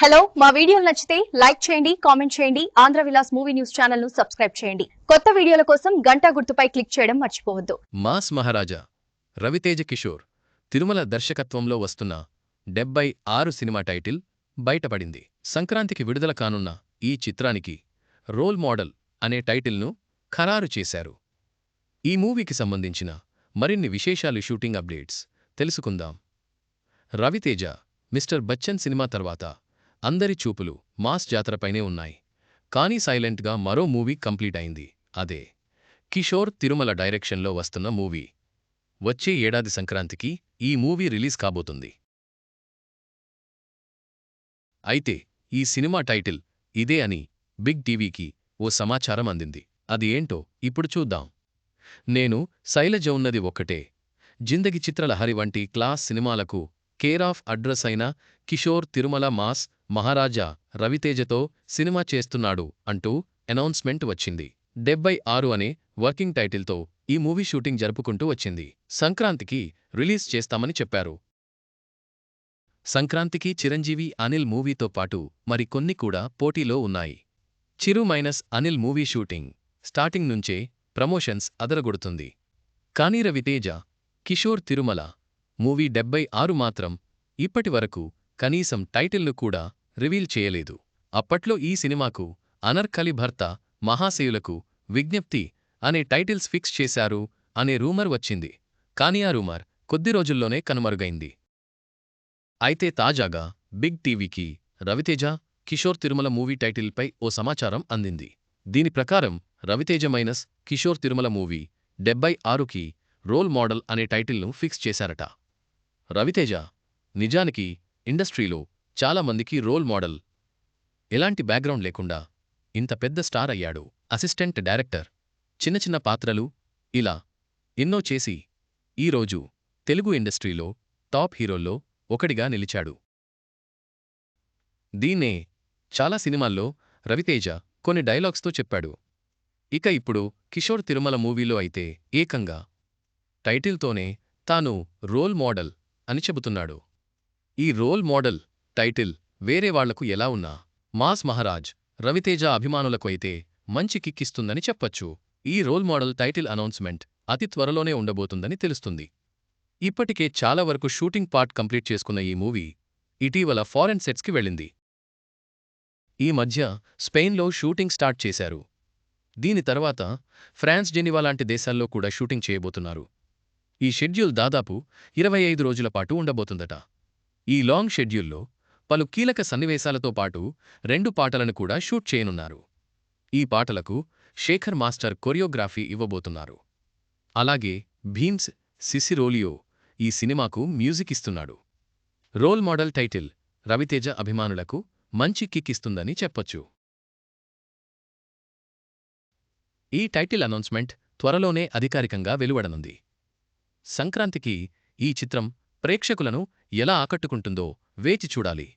Hello మా వీడియోలు నచ్చితే లైక్ చేయండి కామెంట్ చేయండి ఆంధ్ర విలాస్ మూవీ న్యూస్ ఛానల్ను సబ్స్క్రైబ్ చేయండి. కొత్త వీడియోల కోసం గంటా గుర్తుపై క్లిక్ చేయడం మర్చిపోవద్దు. మాస్ మహారాజా రవితేజ కిషోర్ తిరుమల దర్శకత్వంలో వస్తున్న డెబ్బై ఆరు సినిమా టైటిల్ బయటపడింది. సంక్రాంతికి విడుదల కానున్న ఈ చిత్రానికి రోల్ మోడల్ అనే టైటిల్ను ఖరారు చేశారు. ఈ మూవీకి సంబంధించిన మరిన్ని విశేషాలు షూటింగ్ అప్డేట్స్ తెలుసుకుందాం. రవితేజ మిస్టర్ బచ్చన్ సినిమా తర్వాత అందరి చూపులు మాస్ జాతరపైనే ఉన్నాయి. కానీ సైలెంట్గా మరో మూవీ కంప్లీట్ అయింది. అదే కిషోర్ తిరుమల డైరెక్షన్లో వస్తున్న మూవీ. వచ్చే ఏడాది సంక్రాంతికి ఈ మూవీ రిలీజ్ కాబోతుంది. అయితే ఈ సినిమా టైటిల్ ఇదే అని బిగ్ టీవీకి ఓ సమాచారం అందింది. అది ఏంటో ఇప్పుడు చూద్దాం. నేను శైలజ ఉన్నది ఒక్కటే. జిందగి చిత్రలహరి వంటి క్లాస్ సినిమాలకు కేర్ ఆఫ్ అడ్రస్ అయిన కిషోర్ తిరుమల మాస్ మహారాజా రవితేజతో సినిమా చేస్తున్నాడు అంటూ అనౌన్స్మెంట్ వచ్చింది. డెబ్బై ఆరు అనే వర్కింగ్ టైటిల్తో ఈ మూవీ షూటింగ్ జరుపుకుంటూ వచ్చింది. సంక్రాంతికి రిలీజ్ చేస్తామని చెప్పారు. సంక్రాంతికి చిరంజీవి అనిల్ మూవీతో పాటు మరికొన్ని కూడా పోటీలో ఉన్నాయి. Chiru minus Anil movie shooting starting నుంచే ప్రమోషన్స్ అదరగొడుతుంది. కానీ రవితేజ కిషోర్ తిరుమల మూవీ డెబ్బై ఆరు మాత్రం ఇప్పటివరకు కనీసం టైటిల్ను కూడా రివీల్ చేయలేదు. అప్పట్లో ఈ సినిమాకు అనర్కలి భర్త మహాశయులకు విజ్ఞప్తి అనే టైటిల్స్ ఫిక్స్ చేశారు అనే రూమర్ వచ్చింది. కానీ ఆ రూమర్ కొద్ది రోజుల్లోనే కనుమరుగైంది. అయితే తాజాగా బిగ్ టీవీకి రవితేజ కిషోర్ తిరుమల మూవీ టైటిల్పై ఓ సమాచారం అందింది. దీని ప్రకారం రవితేజ మైనస్ కిషోర్ తిరుమల మూవీ డెబ్బై ఆరుకి రోల్ మోడల్ అనే టైటిల్ను ఫిక్స్ చేశారట. రవితేజ నిజానికి ఇండస్ట్రీలో చాలామందికి రోల్ మోడల్. ఎలాంటి బ్యాక్గ్రౌండ్ లేకుండా ఇంత పెద్ద స్టార్ అయ్యాడు అసిస్టెంట్ డైరెక్టర్. చిన్న చిన్న పాత్రలు ఇలా ఎన్నో చేసి ఈరోజు తెలుగు ఇండస్ట్రీలో టాప్ హీరోల్లో ఒకడిగా నిలిచాడు. దీన్నే చాలా సినిమాల్లో రవితేజ కొన్ని డైలాగ్స్తో చెప్పాడు. ఇక ఇప్పుడు కిషోర్ తిరుమల మూవీలో అయితే ఏకంగా టైటిల్తోనే తాను రోల్ మోడల్ అని చెబుతున్నాడు. ఈ రోల్ మోడల్ టైటిల్ వేరే వాళ్ళకు ఎలా ఉన్నా మాస్ మహారాజ్ రవితేజ అభిమానులకు అయితే మంచి కిక్కిస్తుందని చెప్పొచ్చు. ఈ రోల్ మోడల్ టైటిల్ అనౌన్స్మెంట్ అతి త్వరలోనే ఉండబోతుందని తెలుస్తుంది. ఇప్పటికే చాలా వరకు షూటింగ్ పార్ట్ కంప్లీట్ చేసుకున్న ఈ మూవీ ఇటీవల ఫారెన్ సెట్స్కి వెళ్ళింది. ఈ మధ్య స్పెయిన్లో షూటింగ్ స్టార్ట్ చేశారు. దీని తర్వాత ఫ్రాన్స్ జెనివా లాంటి దేశాల్లో కూడా షూటింగ్ చేయబోతున్నారు. ఈ షెడ్యూల్ దాదాపు ఇరవై ఐదు రోజుల పాటు ఉండబోతుందట. ఈ లాంగ్ షెడ్యూల్లో పలు కీలక సన్నివేశాలతో పాటు రెండు పాటలను కూడా షూట్ చేయనున్నారు. ఈ పాటలకు శేఖర్ మాస్టర్ కొరియోగ్రఫీ ఇవ్వబోతున్నారు. అలాగే భీమ్స్ సిసిరోలియో ఈ సినిమాకు మ్యూజిక్ ఇస్తున్నాడు. రోల్ మోడల్ టైటిల్ రవితేజ అభిమానులకు మంచి కిక్ ఇస్తుందని చెప్పొచ్చు. ఈ టైటిల్ అనౌన్స్మెంట్ త్వరలోనే అధికారికంగా వెలువడనుంది. సంక్రాంతికి ఈ చిత్రం ప్రేక్షకులను ఎలా ఆకట్టుకుంటుందో వేచి చూడాలి.